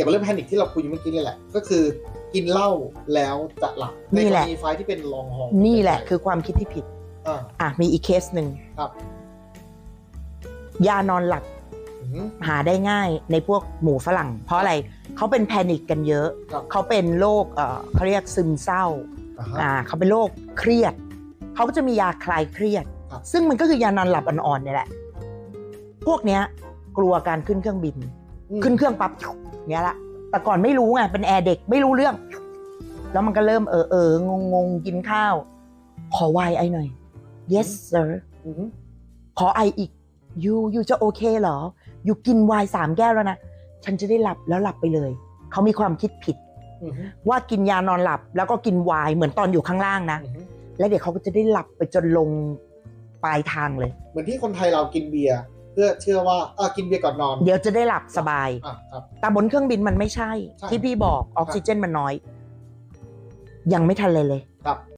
กี่ยวกับเรื่องแพนิคที่เราคุยเมื่อกี้นี่แหละ ก็คือกินเหล้าแล้วจะหลับนี่แหละใกรณีไฟล์ที่เป็นลองฮองนี่แหละ คือความคิดที่ผิดอ่าอะมีอีกเคสหนึ่งครับยานอนหลับอืมหาได้ง่ายในพวกหมู่ฝรั่ง เพราะอะไรเขาเป็นแพนิคกันเยอะครับเขาเป็นโรคเอ่อเขาเรียกซึมเศร้าอ่าฮะอ่าเขาเป็นโรคเครียด เขาก็จะมียาคลายเครียดครับซึ่งมันก็คือยานอนหลับอ่อนๆเนี่ยแหละ พวกเนี้ย กลัวการขึ้นเครื่องบินอืม ขึ้นเครื่องปั๊บเนี้ยละ แต่ก่อนไม่รู้ไงเป็นแอร์เด็กไม่รู้เรื่อง แล้วมันก็เริ่มเออเอองงงๆกินข้าว ขอไวน์ไอหน่อย yes sir อืมขอไออีกยูยูจะโอเคเหรอยูกินไวน์สามแก้วแล้วนะฉันจะได้หลับแล้วหลับไปเลย เขามีความคิดผิดอืมว่ากินยานอนหลับแล้วก็กินไวน์เหมือนตอนอยู่ข้างล่างนะอืมแล้วเดี๋ยวเขาก็จะได้หลับไปจนลงปลายทางเลย เหมือนที่คนไทยเรากินเบียร์ เพื่อเชื่อว่าอ่ากินเบียร์ก่อนนอนเดี๋ยวจะได้หลับสบาย อะครับ แต่บนเครื่องบินมันไม่ใช่ ใช่ที่พี่บอกออกซิเจนมันน้อย ยังไม่ทันเลยเลย ครับ